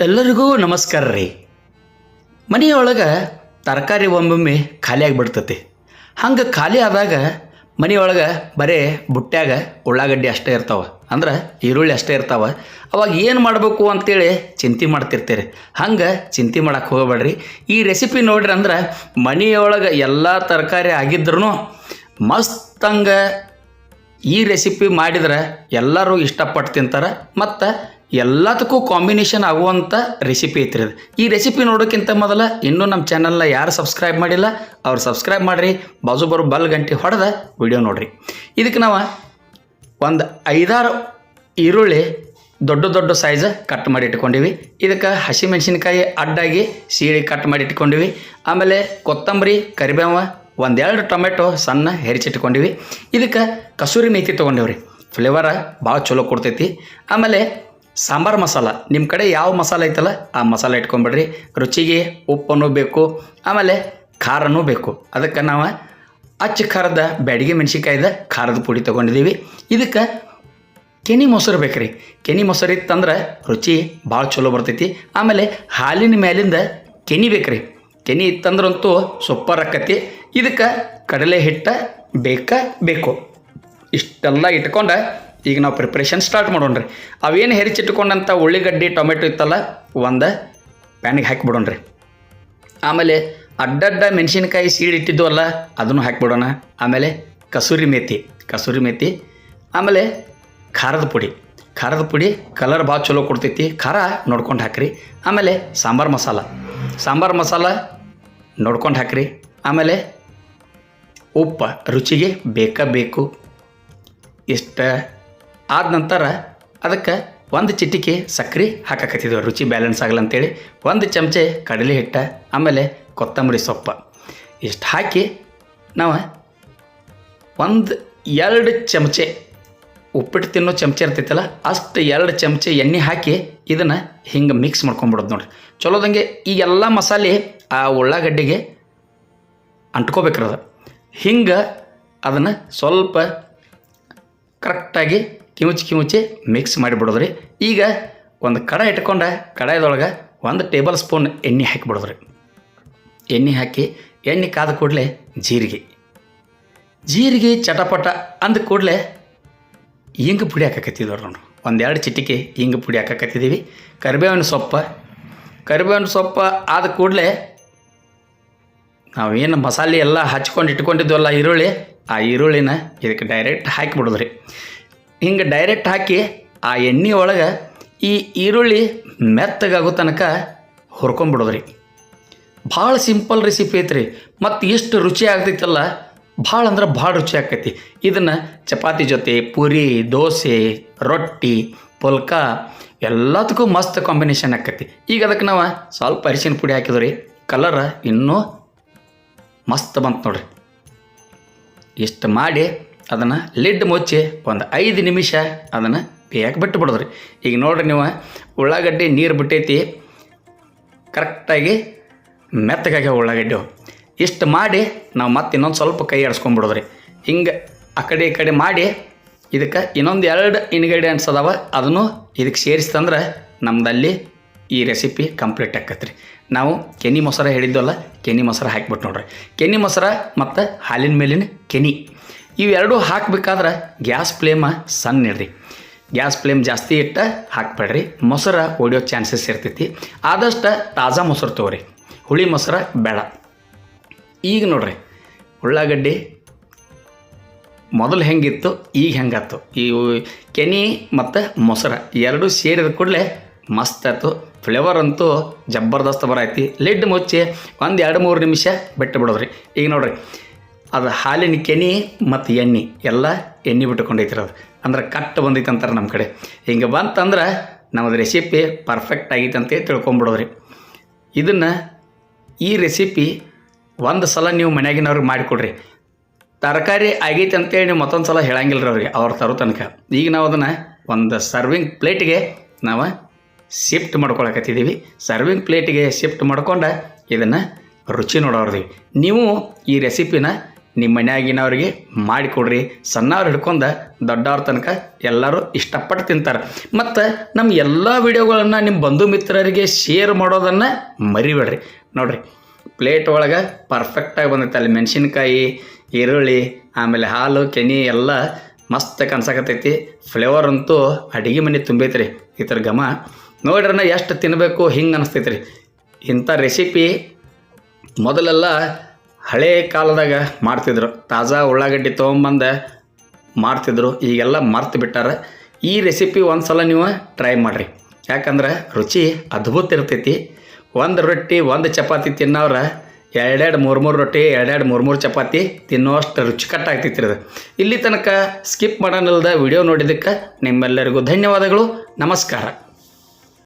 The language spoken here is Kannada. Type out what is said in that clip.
ಎಲ್ಲರಿಗೂ ನಮಸ್ಕಾರ ರೀ. ಮನೆಯೊಳಗೆ ತರಕಾರಿ ಒಮ್ಮೊಮ್ಮೆ ಖಾಲಿ ಆಗಿಬಿಡ್ತತಿ ಹಂಗೆ ಖಾಲಿ ಆದಾಗ ಮನೆಯೊಳಗೆ ಬರೇ ಬುಟ್ಟ್ಯಾಗ ಉಳ್ಳಾಗಡ್ಡಿ ಅಷ್ಟೇ ಇರ್ತಾವೆ. ಅಂದ್ರೆ ಈರುಳ್ಳಿ ಅಷ್ಟೇ ಇರ್ತಾವೆ. ಅವಾಗ ಏನು ಮಾಡಬೇಕು ಅಂತೇಳಿ ಚಿಂತೆ ಮಾಡ್ತಿರ್ತೀರಿ. ಹಂಗೆ ಚಿಂತೆ ಮಾಡಕ್ಕೆ ಹೋಗಬೇಡ್ರಿ. ಈ ರೆಸಿಪಿ ನೋಡ್ರಿ ಅಂದ್ರೆ ಮನೆಯೊಳಗೆ ಎಲ್ಲ ತರಕಾರಿ ಆಗಿದ್ರೂ ಮಸ್ತಂಗೆ ಈ ರೆಸಿಪಿ ಮಾಡಿದ್ರೆ ಎಲ್ಲರೂ ಇಷ್ಟಪಟ್ಟು ತಿಂತಾರೆ. ಮತ್ತು ಎಲ್ಲದಕ್ಕೂ ಕಾಂಬಿನೇಷನ್ ಆಗುವಂಥ ರೆಸಿಪಿ ಐತ್ರಿ ಅದು. ಈ ರೆಸಿಪಿ ನೋಡೋಕ್ಕಿಂತ ಮೊದಲ ಇನ್ನೂ ನಮ್ಮ ಚಾನಲ್ನ ಯಾರು ಸಬ್ಸ್ಕ್ರೈಬ್ ಮಾಡಿಲ್ಲ, ಅವ್ರು ಸಬ್ಸ್ಕ್ರೈಬ್ ಮಾಡಿರಿ. ಬಾಜು ಬರು ಬಲ್ ಗಂಟೆ ಹೊಡೆದ ವಿಡಿಯೋ ನೋಡಿರಿ. ಇದಕ್ಕೆ ನಾವು ಒಂದು ಐದಾರು ಈರುಳ್ಳಿ ದೊಡ್ಡ ದೊಡ್ಡ ಸೈಜ್ ಕಟ್ ಮಾಡಿ ಇಟ್ಕೊಂಡಿವಿ. ಇದಕ್ಕೆ ಹಸಿಮೆಣಸಿನ್ಕಾಯಿ ಅಡ್ಡಾಗಿ ಸೀಳಿ ಕಟ್ ಮಾಡಿ ಇಟ್ಕೊಂಡಿವಿ. ಆಮೇಲೆ ಕೊತ್ತಂಬರಿ, ಕರಿಬೇವ, ಒಂದೆರಡು ಟೊಮೆಟೊ ಸಣ್ಣ ಹೆರಿಚಿಟ್ಕೊಂಡಿವಿ ಇದಕ್ಕೆ ಕಸೂರಿ ಮೇಥಿ ತೊಗೊಂಡಿವ್ರಿ. ಫ್ಲೇವರ ಭಾಳ ಚಲೋ ಕೊಡ್ತೈತಿ. ಆಮೇಲೆ ಸಾಂಬಾರು ಮಸಾಲ. ನಿಮ್ಮ ಕಡೆ ಯಾವ ಮಸಾಲೆ ಐತಲ್ಲ, ಆ ಮಸಾಲೆ ಇಟ್ಕೊಂಬಿಡ್ರಿ ರುಚಿಗೆ ಉಪ್ಪನ್ನು ಬೇಕು, ಆಮೇಲೆ ಖಾರನೂ ಬೇಕು. ಅದಕ್ಕೆ ನಾವು ಅಚ್ಚ ಖಾರದ ಬ್ಯಾಡಿಗೆ ಮೆಣಸಿನ್ಕಾಯ್ದ ಖಾರದ ಪುಡಿ ತೊಗೊಂಡಿದ್ದೀವಿ ಇದಕ್ಕೆ ಕೆನಿ ಮೊಸರು ಬೇಕ್ರಿ. ಕೆನಿ ಮೊಸರು ಇತ್ತಂದ್ರೆ ರುಚಿ ಭಾಳ ಚಲೋ ಬರ್ತೈತಿ. ಆಮೇಲೆ ಹಾಲಿನ ಮೇಲಿಂದ ಕೆನಿ ಬೇಕ್ರಿ. ಕೆನಿ ಇತ್ತಂದ್ರಂತೂ ಸೂಪರ್ ಆಕತಿ. ಇದಕ್ಕೆ ಕಡಲೆ ಹಿಟ್ಟ ಬೇಕ ಬೇಕು. ಇಷ್ಟೆಲ್ಲ ಇಟ್ಕೊಂಡು ಈಗ ನಾವು ಪ್ರಿಪ್ರೇಷನ್ ಸ್ಟಾರ್ಟ್ ಮಾಡೋಣ ರೀ ಅವೇನು ಹೆರಿಚಿಟ್ಕೊಂಡಂಥ ಉಳ್ಳಿಗಡ್ಡಿ, ಟೊಮೆಟೊ ಇತ್ತಲ್ಲ, ಒಂದು ಪ್ಯಾನಿಗೆ ಹಾಕಿಬಿಡೋಣ್ರಿ. ಆಮೇಲೆ ಅಡ್ಡಡ್ಡ ಮೆಣಸಿನ್ಕಾಯಿ ಸೀಡಿಟ್ಟಿದ್ವಲ್ಲ ಅದನ್ನು ಹಾಕಿಬಿಡೋಣ. ಆಮೇಲೆ ಕಸೂರಿ ಮೇಥಿ ಕಸೂರಿ ಮೇಥಿ ಆಮೇಲೆ ಖಾರದ ಪುಡಿ. ಖಾರದ ಪುಡಿ ಕಲರ್ ಭಾಳ ಚಲೋ ಕೊಡ್ತೈತಿ, ಖಾರ ನೋಡ್ಕೊಂಡು ಹಾಕ್ರಿ. ಆಮೇಲೆ ಸಾಂಬಾರು ಮಸಾಲ. ಸಾಂಬಾರು ಮಸಾಲ ನೋಡ್ಕೊಂಡು ಹಾಕ್ರಿ. ಆಮೇಲೆ ಉಪ್ಪು, ರುಚಿಗೆ ಬೇಕ ಬೇಕು ಇಷ್ಟ ಆದ ನಂತರ ಅದಕ್ಕೆ ಒಂದು ಚಿಟಿಕೆ ಸಕ್ರೆ ಹಾಕಕತ್ತಿದ್ವಿ. ರುಚಿ ಬ್ಯಾಲೆನ್ಸ್ ಆಗಲ್ಲ ಅಂತೇಳಿ ಒಂದು ಚಮಚೆ ಕಡಲೆ ಹಿಟ್ಟ, ಆಮೇಲೆ ಕೊತ್ತಂಬರಿ ಸೊಪ್ಪು. ಇಷ್ಟು ಹಾಕಿ ನಾವು ಒಂದು ಎರಡು ಚಮಚೆ ಉಪ್ಪಿಟ್ಟು ತಿನ್ನೋ ಚಮಚೆ ಇರ್ತೈತಲ್ಲ, ಅಷ್ಟು ಎರಡು ಚಮಚೆ ಎಣ್ಣೆ ಹಾಕಿ ಇದನ್ನು ಹಿಂಗೆ ಮಿಕ್ಸ್ ಮಾಡ್ಕೊಂಬಿಡೋದು ನೋಡ್ರಿ. ಚಲೋದಂಗೆ ಈ ಮಸಾಲೆ ಆ ಉಳ್ಳಾಗಡ್ಡೆಗೆ ಅಂಟ್ಕೋಬೇಕ್ರದ ಹಿಂಗೆ ಅದನ್ನು ಸ್ವಲ್ಪ ಕರೆಕ್ಟಾಗಿ ಕಿವುಚಿ ಕಿವುಚಿ ಮಿಕ್ಸ್ ಮಾಡಿಬಿಡೋದ್ರಿ. ಈಗ ಒಂದು ಕಡ ಇಟ್ಕೊಂಡ ಕಡಾಯದೊಳಗೆ ಒಂದು ಟೇಬಲ್ ಸ್ಪೂನ್ ಎಣ್ಣೆ ಹಾಕಿಬಿಡೋದ್ರಿ. ಎಣ್ಣೆ ಹಾಕಿ, ಎಣ್ಣೆ ಕಾದ ಕೂಡಲೇ ಜೀರಿಗೆ. ಜೀರಿಗೆ ಚಟಪಟ ಅಂದ ಕೂಡಲೇ ಹಿಂಗೆ ಪುಡಿ ಹಾಕಕತ್ತಿದ್ವಿ ನೋಡ್ರಿ. ಒಂದೆರಡು ಚಿಟಿಕೆ ಹಿಂಗೆ ಪುಡಿ ಹಾಕಕತ್ತಿದ್ದೀವಿ. ಕರಿಬೇವಿನ ಸೊಪ್ಪು ಕರಿಬೇವಿನ ಸೊಪ್ಪು ಆದ ಕೂಡಲೇ ನಾವೇನು ಮಸಾಲೆ ಎಲ್ಲ ಹಚ್ಕೊಂಡು ಇಟ್ಕೊಂಡಿದ್ವಲ್ಲ ಈರುಳ್ಳಿ, ಆ ಈರುಳ್ಳಿನ ಇದಕ್ಕೆ ಡೈರೆಕ್ಟ್ ಹಾಕಿಬಿಡೋದ್ರಿ. ಹಿಂಗೆ ಡೈರೆಕ್ಟ್ ಹಾಕಿ ಆ ಎಣ್ಣೆ ಒಳಗೆ ಈ ಈರುಳ್ಳಿ ಮೆತ್ತಗಾಗೋ ತನಕ ಹುರ್ಕೊಂಬಿಡೋದ್ರಿ. ಭಾಳ ಸಿಂಪಲ್ ರೆಸಿಪಿ ಐತ್ರಿ. ಮತ್ತು ಎಷ್ಟು ರುಚಿ ಆಗ್ತೈತಲ್ಲ, ಭಾಳ ಅಂದ್ರೆ ಭಾಳ ರುಚಿ ಆಕೈತಿ. ಇದನ್ನು ಚಪಾತಿ ಜೊತೆ, ಪೂರಿ, ದೋಸೆ, ರೊಟ್ಟಿ, ಪುಲ್ಕ, ಎಲ್ಲದಕ್ಕೂ ಮಸ್ತ್ ಕಾಂಬಿನೇಷನ್ ಆಕೈತಿ. ಈಗ ಅದಕ್ಕೆ ನಾವು ಸ್ವಲ್ಪ ಅರಿಶಿನ ಪುಡಿ ಹಾಕಿದ್ರಿ. ಕಲರ್ ಇನ್ನೂ ಮಸ್ತ್ ಬಂತು ನೋಡ್ರಿ. ಇಷ್ಟು ಮಾಡಿ ಅದನ್ನು ಲಿಡ್ ಮುಚ್ಚಿ ಒಂದು ಐದು ನಿಮಿಷ ಅದನ್ನು ಬೇಯಕ್ಕೆ ಬಿಟ್ಟು ಬಿಡೋದ್ರಿ ಈಗ ನೋಡ್ರಿ ನೀವು, ಉಳ್ಳಾಗಡ್ಡಿ ನೀರು ಬಿಟ್ಟೈತಿ. ಕರೆಕ್ಟಾಗಿ ಮೆತ್ತಗಾಗ್ಯಾವ ಉಳ್ಳಾಗಡ್ಡಿ. ಇಷ್ಟು ಮಾಡಿ ನಾವು ಮತ್ತೆ ಇನ್ನೊಂದು ಸ್ವಲ್ಪ ಕೈ ಆಡಿಸ್ಕೊಂಬಿಡೋದ್ರಿ ಹಿಂಗೆ ಆ ಕಡೆ ಈ ಕಡೆ ಮಾಡಿ, ಇದಕ್ಕೆ ಇನ್ನೊಂದು ಎರಡು ಇನ್ಗ್ರೀಡಿಯೆಂಟ್ಸ್ ಅದಾವ, ಅದನ್ನು ಇದಕ್ಕೆ ಸೇರಿಸ್ತಂದ್ರೆ ನಮ್ಮದಲ್ಲಿ ಈ ರೆಸಿಪಿ ಕಂಪ್ಲೀಟ್ ಆಕತ್ರಿ. ನಾವು ಕೆನಿ ಮೊಸರ ಹೇಳಿದ್ವಲ್ಲ, ಕೆನಿ ಮೊಸರ ಹಾಕ್ಬಿಟ್ಟು ನೋಡ್ರಿ. ಕೆನಿ ಮೊಸರ ಮತ್ತು ಹಾಲಿನ ಮೇಲಿನ ಕೆನಿ. ಇವೆರಡೂ ಹಾಕಬೇಕಾದ್ರೆ ಗ್ಯಾಸ್ ಫ್ಲೇಮ ಸಣ್ಣ ಇಡ್ರಿ. ಗ್ಯಾಸ್ ಫ್ಲೇಮ್ ಜಾಸ್ತಿ ಇಟ್ಟು ಹಾಕ್ಬೇಡ್ರಿ. ಮೊಸರ ಒಡಿಯೋ ಚಾನ್ಸಸ್ ಇರ್ತೈತಿ. ಆದಷ್ಟು ತಾಜಾ ಮೊಸರು ತೊಗೊರಿ. ಹುಳಿ ಮೊಸರ ಬೇಡ. ಈಗ ನೋಡ್ರಿ, ಉಳ್ಳಾಗಡ್ಡಿ ಮೊದಲು ಹೆಂಗಿತ್ತು, ಈಗ ಹೆಂಗಾಯ್ತು ಈ ಕೆನಿ ಮತ್ತು ಮೊಸರ ಎರಡು ಸೇರಿದ ಕೂಡಲೇ ಮಸ್ತ್ ಆಯ್ತು. ಫ್ಲೇವರ್ ಅಂತೂ ಜಬರ್ದಸ್ತ್ ಬರೈತಿ. ಲಿಡ್ ಮುಚ್ಚಿ ಒಂದು ಎರಡು ಮೂರು ನಿಮಿಷ ಬಿಟ್ಟು ಬಿಡೋದ್ರಿ ಈಗ ನೋಡ್ರಿ ಅದು ಹಾಲಿನ ಕೆನೆ ಮತ್ತು ಎಣ್ಣೆ ಎಲ್ಲ ಎಣ್ಣೆ ಬಿಟ್ಟುಕೊಂಡೈತಿರೋದು ಅದು. ಅಂದ್ರೆ ಕಟ್ಟು ಬಂದೈತೆ ಅಂತಾರೆ ನಮ್ಮ ಕಡೆ. ಹಿಂಗೆ ಬಂತಂದ್ರೆ ನಮ್ಮದು ರೆಸಿಪಿ ಪರ್ಫೆಕ್ಟ್ ಆಗೈತೆ ಅಂತೇಳಿ ತಿಳ್ಕೊಂಬಿಡೋದ್ರಿ. ಇದನ್ನು ಈ ರೆಸಿಪಿ ಒಂದು ಸಲ ನೀವು ಮನೆಯಾಗಿನವ್ರಿಗೆ ಮಾಡಿಕೊಡ್ರಿ. ತರಕಾರಿ ಆಗೈತೆ ಅಂತೇಳಿ ನೀವು ಮತ್ತೊಂದು ಸಲ ಹೇಳಂಗಿಲ್ಲ ರೀ ಅವ್ರಿಗೆ, ಅವ್ರು ತರೋ ತನಕ. ಈಗ ನಾವು ಅದನ್ನು ಒಂದು ಸರ್ವಿಂಗ್ ಪ್ಲೇಟಿಗೆ ನಾವು ಶಿಫ್ಟ್ ಮಾಡ್ಕೊಳಕತ್ತಿದ್ದೀವಿ ಸರ್ವಿಂಗ್ ಪ್ಲೇಟಿಗೆ ಶಿಫ್ಟ್ ಮಾಡ್ಕೊಂಡು ಇದನ್ನು ರುಚಿ ನೋಡೋರ್ದೀವಿ ನೀವು ಈ ರೆಸಿಪಿನ ನಿಮ್ಮ ಮನೆಯಾಗಿನವ್ರಿಗೆ ಮಾಡಿಕೊಡ್ರಿ. ಸಣ್ಣವ್ರು ಹಿಡ್ಕೊಂಡು ದೊಡ್ಡವ್ರ ತನಕ ಎಲ್ಲರೂ ಇಷ್ಟಪಟ್ಟು ತಿಂತಾರೆ. ಮತ್ತು ನಮ್ಮ ಎಲ್ಲ ವಿಡಿಯೋಗಳನ್ನು ನಿಮ್ಮ ಬಂಧು ಮಿತ್ರರಿಗೆ ಶೇರ್ ಮಾಡೋದನ್ನು ಮರಿಬೇಡ್ರಿ. ನೋಡ್ರಿ ಪ್ಲೇಟ್ ಒಳಗೆ ಪರ್ಫೆಕ್ಟಾಗಿ ಬಂದೈತೆ ಅಲ್ಲಿ ಮೆಣಸಿನ್ಕಾಯಿ, ಈರುಳ್ಳಿ, ಆಮೇಲೆ ಹಾಲು, ಕೆನೆ ಎಲ್ಲ ಮಸ್ತ್ ಕನ್ಸಕತ್ತೈತಿ ಫ್ಲೇವರ್ ಅಂತೂ ಅಡುಗೆ ಮನೆ ತುಂಬೈತೆ ರೀ ಈ ಥರ ಘಮ ನೋಡ್ರನ್ನ ಎಷ್ಟು ತಿನ್ನಬೇಕು ಹಿಂಗೆ ಅನಿಸ್ತೈತೆ ರೀ ಇಂಥ ರೆಸಿಪಿ ಮೊದಲೆಲ್ಲ ಹಳೆ ಕಾಲದಾಗ ಮಾಡ್ತಿದ್ರು ತಾಜಾ ಉಳ್ಳಾಗಡ್ಡಿ ತೊಗೊಂಬಂದು ಮಾಡ್ತಿದ್ರು ಈಗೆಲ್ಲ ಮರ್ತು ಬಿಟ್ಟಾರೆ. ಈ ರೆಸಿಪಿ ಒಂದು ಸಲ ನೀವು ಟ್ರೈ ಮಾಡಿರಿ. ಯಾಕಂದ್ರೆ ರುಚಿ ಅದ್ಭುತ ಇರ್ತೈತಿ. ಒಂದು ರೊಟ್ಟಿ, ಒಂದು ಚಪಾತಿ ತಿನ್ನೋರ ಎರಡೆರಡು, ಮೂರು ಮೂರು ರೊಟ್ಟಿ, ಎರಡೆರಡು, ಮೂರು ಮೂರು ಚಪಾತಿ ತಿನ್ನೋಷ್ಟು ರುಚಿಕಟ್ಟಾಗ್ತೈತಿ ಇದು ಇಲ್ಲಿ ತನಕ ಸ್ಕಿಪ್ ಮಾಡೋನಿಲ್ದ ವಿಡಿಯೋ ನೋಡಿದ್ದಕ್ಕೆ ನಿಮ್ಮೆಲ್ಲರಿಗೂ ಧನ್ಯವಾದಗಳು. ನಮಸ್ಕಾರ.